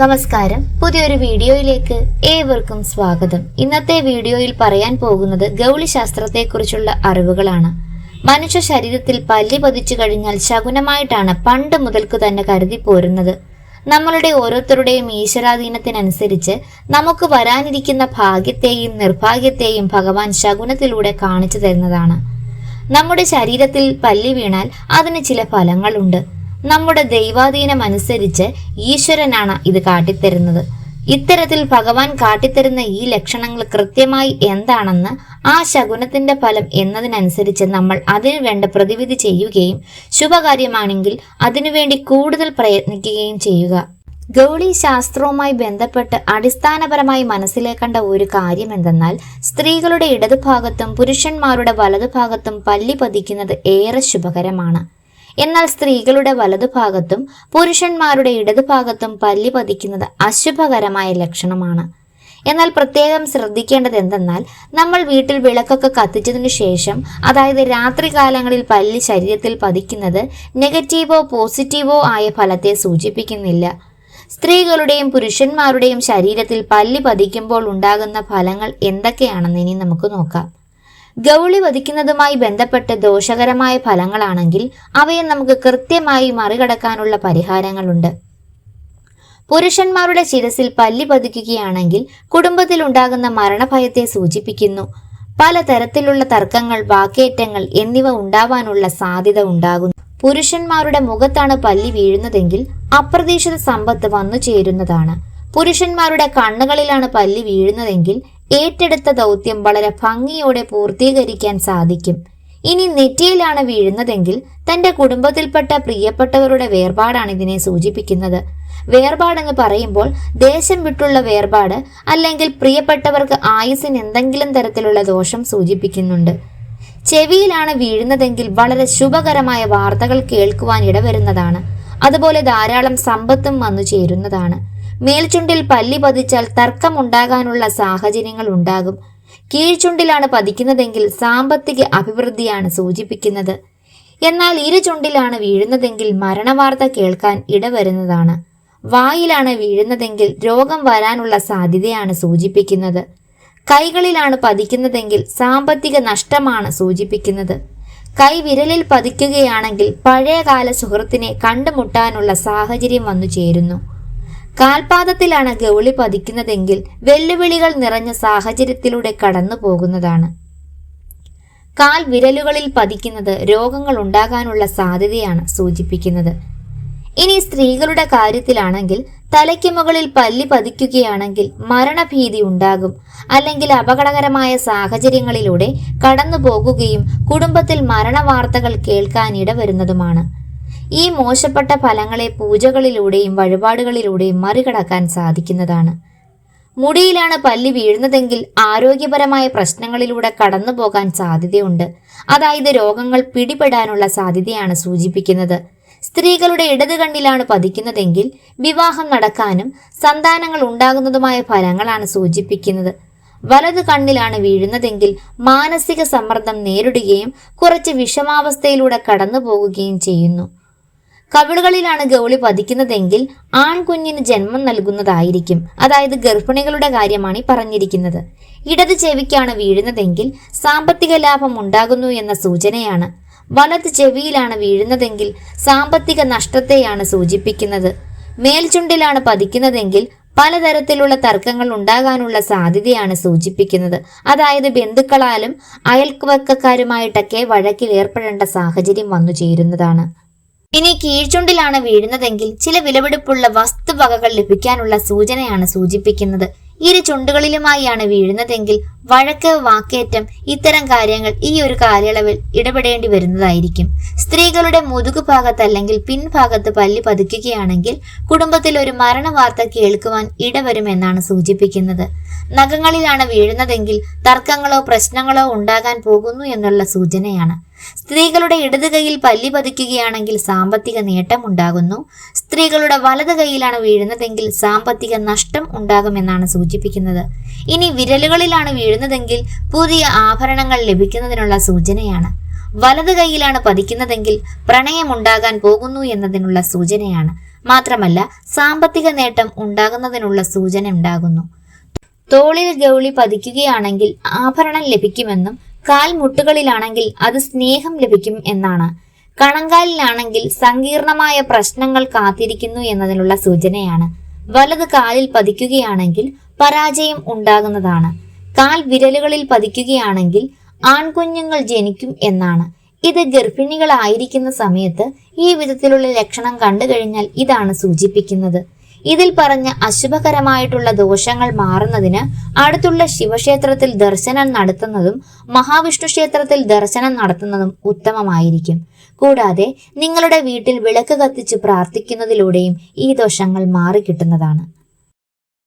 നമസ്കാരം. പുതിയൊരു വീഡിയോയിലേക്ക് ഏവർക്കും സ്വാഗതം. ഇന്നത്തെ വീഡിയോയിൽ പറയാൻ പോകുന്നത് ഗൗളി ശാസ്ത്രത്തെക്കുറിച്ചുള്ള അറിവുകളാണ്. മനുഷ്യ ശരീരത്തിൽ പല്ലി പതിച്ചു കഴിഞ്ഞാൽ ശകുനമായിട്ടാണ് പണ്ട് മുതൽക്ക് തന്നെ കരുതി പോരുന്നത്. നമ്മളുടെ ഓരോരുത്തരുടെയും ഈശ്വരാധീനത്തിനനുസരിച്ച് നമുക്ക് വരാനിരിക്കുന്ന ഭാഗ്യത്തെയും നിർഭാഗ്യത്തെയും ഭഗവാൻ ശകുനത്തിലൂടെ കാണിച്ചു തരുന്നതാണ്. നമ്മുടെ ശരീരത്തിൽ പല്ലി വീണാൽ അതിന് ചില ഫലങ്ങളുണ്ട്. നമ്മുടെ ദൈവാധീനം അനുസരിച്ച് ഈശ്വരനാണ് ഇത് കാട്ടിത്തരുന്നത്. ഇത്തരത്തിൽ ഭഗവാൻ കാട്ടിത്തരുന്ന ഈ ലക്ഷണങ്ങൾ കൃത്യമായി എന്താണെന്ന് ആ ശകുനത്തിന്റെ ഫലം എന്നതിനനുസരിച്ച് നമ്മൾ അതിനു വേണ്ട പ്രതിവിധി ചെയ്യുകയും ശുഭകാര്യമാണെങ്കിൽ അതിനുവേണ്ടി കൂടുതൽ പ്രയത്നിക്കുകയും ചെയ്യുക. ഗൗളി ശാസ്ത്രവുമായി ബന്ധപ്പെട്ട് അടിസ്ഥാനപരമായി മനസ്സിലേക്കേണ്ട ഒരു കാര്യം എന്തെന്നാൽ സ്ത്രീകളുടെ ഇടതുഭാഗത്തും പുരുഷന്മാരുടെ വലതുഭാഗത്തും പല്ലി പതിക്കുന്നത് ഏറെ ശുഭകരമാണ്. എന്നാൽ സ്ത്രീകളുടെ വലതുഭാഗത്തും പുരുഷന്മാരുടെ ഇടതുഭാഗത്തും പല്ലി പതിക്കുന്നത് അശുഭകരമായ ലക്ഷണമാണ്. എന്നാൽ പ്രത്യേകം ശ്രദ്ധിക്കേണ്ടത് എന്തെന്നാൽ നമ്മൾ വീട്ടിൽ വിളക്കൊക്കെ കത്തിച്ചതിനു ശേഷം അതായത് രാത്രി കാലങ്ങളിൽ പല്ലി ശരീരത്തിൽ പതിക്കുന്നത് നെഗറ്റീവോ പോസിറ്റീവോ ആയ ഫലത്തെ സൂചിപ്പിക്കുന്നില്ല. സ്ത്രീകളുടെയും പുരുഷന്മാരുടെയും ശരീരത്തിൽ പല്ലി പതിക്കുമ്പോൾ ഉണ്ടാകുന്ന ഫലങ്ങൾ എന്തൊക്കെയാണെന്ന് ഇനി നമുക്ക് നോക്കാം. ഗൗളി വധിക്കുന്നതുമായി ബന്ധപ്പെട്ട് ദോഷകരമായ ഫലങ്ങളാണെങ്കിൽ അവയെ നമുക്ക് കൃത്യമായി മറികടക്കാനുള്ള പരിഹാരങ്ങളുണ്ട്. പുരുഷന്മാരുടെ ശിരസിൽ പല്ലി പതിക്കുകയാണെങ്കിൽ കുടുംബത്തിൽ ഉണ്ടാകുന്ന മരണഭയത്തെ സൂചിപ്പിക്കുന്നു. പലതരത്തിലുള്ള തർക്കങ്ങൾ വാക്കേറ്റങ്ങൾ എന്നിവ ഉണ്ടാവാനുള്ള സാധ്യത ഉണ്ടാകുന്നു. പുരുഷന്മാരുടെ മുഖത്താണ് പല്ലി വീഴുന്നതെങ്കിൽ അപ്രതീക്ഷിത സമ്പത്ത് വന്നു ചേരുന്നതാണ് പുരുഷന്മാരുടെ കണ്ണുകളിലാണ് പല്ലി വീഴുന്നതെങ്കിൽ ഏറ്റെടുത്ത ദൗത്യം വളരെ ഭംഗിയോടെ പൂർത്തീകരിക്കാൻ സാധിക്കും. ഇനി നെറ്റിയിലാണ് വീഴുന്നതെങ്കിൽ തന്റെ കുടുംബത്തിൽപ്പെട്ട പ്രിയപ്പെട്ടവരുടെ വേർപാടാണ് ഇതിനെ സൂചിപ്പിക്കുന്നത്. വേർപാടെന്ന് പറയുമ്പോൾ ദേശം വിട്ടുള്ള വേർപാട് അല്ലെങ്കിൽ പ്രിയപ്പെട്ടവർക്ക് ആയുസിന് എന്തെങ്കിലും തരത്തിലുള്ള ദോഷം സൂചിപ്പിക്കുന്നുണ്ട്. ചെവിയിലാണ് വീഴുന്നതെങ്കിൽ വളരെ ശുഭകരമായ വാർത്തകൾ കേൾക്കുവാൻ ഇടവരുന്നതാണ്. അതുപോലെ ധാരാളം സമ്പത്തും വന്നു ചേരുന്നതാണ് മേൽചുണ്ടിൽ പല്ലി പതിച്ചാൽ തർക്കമുണ്ടാകാനുള്ള സാഹചര്യങ്ങൾ ഉണ്ടാകും. കീഴ്ചുണ്ടിലാണ് പതിക്കുന്നതെങ്കിൽ സാമ്പത്തിക അഭിവൃദ്ധിയാണ് സൂചിപ്പിക്കുന്നത്. എന്നാൽ ഇരു ചുണ്ടിലാണ് വീഴുന്നതെങ്കിൽ മരണവാർത്ത കേൾക്കാൻ ഇടവരുന്നതാണ്. വായിലാണ് വീഴുന്നതെങ്കിൽ രോഗം വരാനുള്ള സാധ്യതയാണ് സൂചിപ്പിക്കുന്നത്. കൈകളിലാണ് പതിക്കുന്നതെങ്കിൽ സാമ്പത്തിക നഷ്ടമാണ് സൂചിപ്പിക്കുന്നത്. കൈവിരലിൽ പതിക്കുകയാണെങ്കിൽ പഴയകാല സുഹൃത്തിനെ കണ്ടുമുട്ടാനുള്ള സാഹചര്യം വന്നു ചേരുന്നു. കാൽപാദത്തിലാണ് ഗൗളി പതിക്കുന്നതെങ്കിൽ വെല്ലുവിളികൾ നിറഞ്ഞ സാഹചര്യത്തിലൂടെ കടന്നു പോകുന്നതാണ് കാൽ വിരലുകളിൽ പതിക്കുന്നത് രോഗങ്ങൾ ഉണ്ടാകാനുള്ള സാധ്യതയാണ് സൂചിപ്പിക്കുന്നത്. ഇനി സ്ത്രീകളുടെ കാര്യത്തിലാണെങ്കിൽ തലയ്ക്ക് മുകളിൽ പല്ലി പതിക്കുകയാണെങ്കിൽ മരണഭീതി ഉണ്ടാകും. അല്ലെങ്കിൽ അപകടകരമായ സാഹചര്യങ്ങളിലൂടെ കടന്നു പോകുകയും കുടുംബത്തിൽ മരണവാർത്തകൾ കേൾക്കാൻ ഇടവരുന്നതുമാണ്. ഈ മോശപ്പെട്ട ഫലങ്ങളെ പൂജകളിലൂടെയും വഴിപാടുകളിലൂടെയും മറികടക്കാൻ സാധിക്കുന്നതാണ്. മുടിയിലാണ് പല്ലി വീഴുന്നതെങ്കിൽ ആരോഗ്യപരമായ പ്രശ്നങ്ങളിലൂടെ കടന്നു പോകാൻ സാധ്യതയുണ്ട്. അതായത് രോഗങ്ങൾ പിടിപെടാനുള്ള സാധ്യതയാണ് സൂചിപ്പിക്കുന്നത്. സ്ത്രീകളുടെ ഇടത് കണ്ണിലാണ് പതിക്കുന്നതെങ്കിൽ വിവാഹം നടക്കാനും സന്താനങ്ങൾ ഉണ്ടാകുന്നതുമായ ഫലങ്ങളാണ് സൂചിപ്പിക്കുന്നത്. വലത് കണ്ണിലാണ് വീഴുന്നതെങ്കിൽ മാനസിക സമ്മർദ്ദം നേരിടുകയും കുറച്ച് വിഷമാവസ്ഥയിലൂടെ കടന്നു പോകുകയും ചെയ്യുന്നു. കവിളുകളിലാണ് ഗൗളി പതിക്കുന്നതെങ്കിൽ ആൺകുഞ്ഞിന് ജന്മം നൽകുന്നതായിരിക്കും. അതായത് ഗർഭിണികളുടെ കാര്യമാണ് പറഞ്ഞിരിക്കുന്നത്. ഇടത് ചെവിക്കാണ് വീഴുന്നതെങ്കിൽ സാമ്പത്തിക ലാഭം ഉണ്ടാകുന്നു എന്ന സൂചനയാണ്. വലത് ചെവിയിലാണ് വീഴുന്നതെങ്കിൽ സാമ്പത്തിക നഷ്ടത്തെയാണ് സൂചിപ്പിക്കുന്നത്. മേൽചുണ്ടിലാണ് പതിക്കുന്നതെങ്കിൽ പലതരത്തിലുള്ള തർക്കങ്ങൾ ഉണ്ടാകാനുള്ള സാധ്യതയാണ് സൂചിപ്പിക്കുന്നത്. അതായത് ബന്ധുക്കളാലും അയൽവക്കക്കാരുമായിട്ടൊക്കെ വഴക്കിൽ ഏർപ്പെടേണ്ട സാഹചര്യം വന്നു ചേരുന്നതാണ് ഇനി കീഴ്ചുണ്ടിലാണ് വീഴുന്നതെങ്കിൽ ചില വിലപിടിപ്പുള്ള വസ്തുവകകൾ ലഭിക്കാനുള്ള സൂചനയാണ് സൂചിപ്പിക്കുന്നത്. ഇരു ചുണ്ടുകളിലുമായാണ് വീഴുന്നതെങ്കിൽ വഴക്ക് വാക്കേറ്റം ഇത്തരം കാര്യങ്ങൾ ഈ ഒരു കാലയളവിൽ ഇടപെടേണ്ടി വരുന്നതായിരിക്കും. സ്ത്രീകളുടെ മുതുകു ഭാഗത്ത് അല്ലെങ്കിൽ പിൻഭാഗത്ത് പല്ലി പതിക്കുകയാണെങ്കിൽ കുടുംബത്തിൽ ഒരു മരണ വാർത്ത കേൾക്കുവാൻ ഇടവരുമെന്നാണ് സൂചിപ്പിക്കുന്നത്. നഖങ്ങളിലാണ് വീഴുന്നതെങ്കിൽ തർക്കങ്ങളോ പ്രശ്നങ്ങളോ ഉണ്ടാകാൻ പോകുന്നു എന്നുള്ള സൂചനയാണ്. സ്ത്രീകളുടെ ഇടത് കൈയിൽ പല്ലി പതിക്കുകയാണെങ്കിൽ സാമ്പത്തിക നേട്ടം ഉണ്ടാകുന്നു സ്ത്രീകളുടെ വലത് കൈയിലാണ് വീഴുന്നതെങ്കിൽ സാമ്പത്തിക നഷ്ടം ഉണ്ടാകുമെന്നാണ് സൂചിപ്പിക്കുന്നത്. ഇനി വിരലുകളിലാണ് വീഴുന്നതെങ്കിൽ പുതിയ ആഭരണങ്ങൾ ലഭിക്കുന്നതിനുള്ള സൂചനയാണ്. വലത് കൈയിലാണ് പതിക്കുന്നതെങ്കിൽ പ്രണയമുണ്ടാകാൻ പോകുന്നു എന്നതിനുള്ള സൂചനയാണ്. മാത്രമല്ല സാമ്പത്തിക നേട്ടം ഉണ്ടാകുന്നതിനുള്ള സൂചന ഉണ്ടാകുന്നു. തോളിൽ ഗൗളി പതിക്കുകയാണെങ്കിൽ ആഭരണം ലഭിക്കുമെന്നും കാൽമുട്ടുകളിലാണെങ്കിൽ അത് സ്നേഹം ലഭിക്കും എന്നാണ്. കണങ്കാലിലാണെങ്കിൽ സങ്കീർണമായ പ്രശ്നങ്ങൾ കാത്തിരിക്കുന്നു എന്നതിനുള്ള സൂചനയാണ്. വലത് കാലിൽ പതിക്കുകയാണെങ്കിൽ പരാജയം ഉണ്ടാകുന്നതാണ്. കാൽ വിരലുകളിൽ പതിക്കുകയാണെങ്കിൽ ആൺകുഞ്ഞുങ്ങൾ ജനിക്കും എന്നാണ്. ഇത് ഗർഭിണികളായിരിക്കുന്ന സമയത്ത് ഈ വിധത്തിലുള്ള ലക്ഷണം കണ്ടുകഴിഞ്ഞാൽ ഇതാണ് സൂചിപ്പിക്കുന്നത്. ഇതിൽ പറഞ്ഞ അശുഭകരമായിട്ടുള്ള ദോഷങ്ങൾ മാറുന്നതിന് അടുത്തുള്ള ശിവക്ഷേത്രത്തിൽ ദർശനം നടത്തുന്നതും മഹാവിഷ്ണു ക്ഷേത്രത്തിൽ ദർശനം നടത്തുന്നതും ഉത്തമമായിരിക്കും. കൂടാതെ നിങ്ങളുടെ വീട്ടിൽ വിളക്ക് കത്തിച്ച് പ്രാർത്ഥിക്കുന്നതിലൂടെയും ഈ ദോഷങ്ങൾ മാറിക്കിട്ടുന്നതാണ്.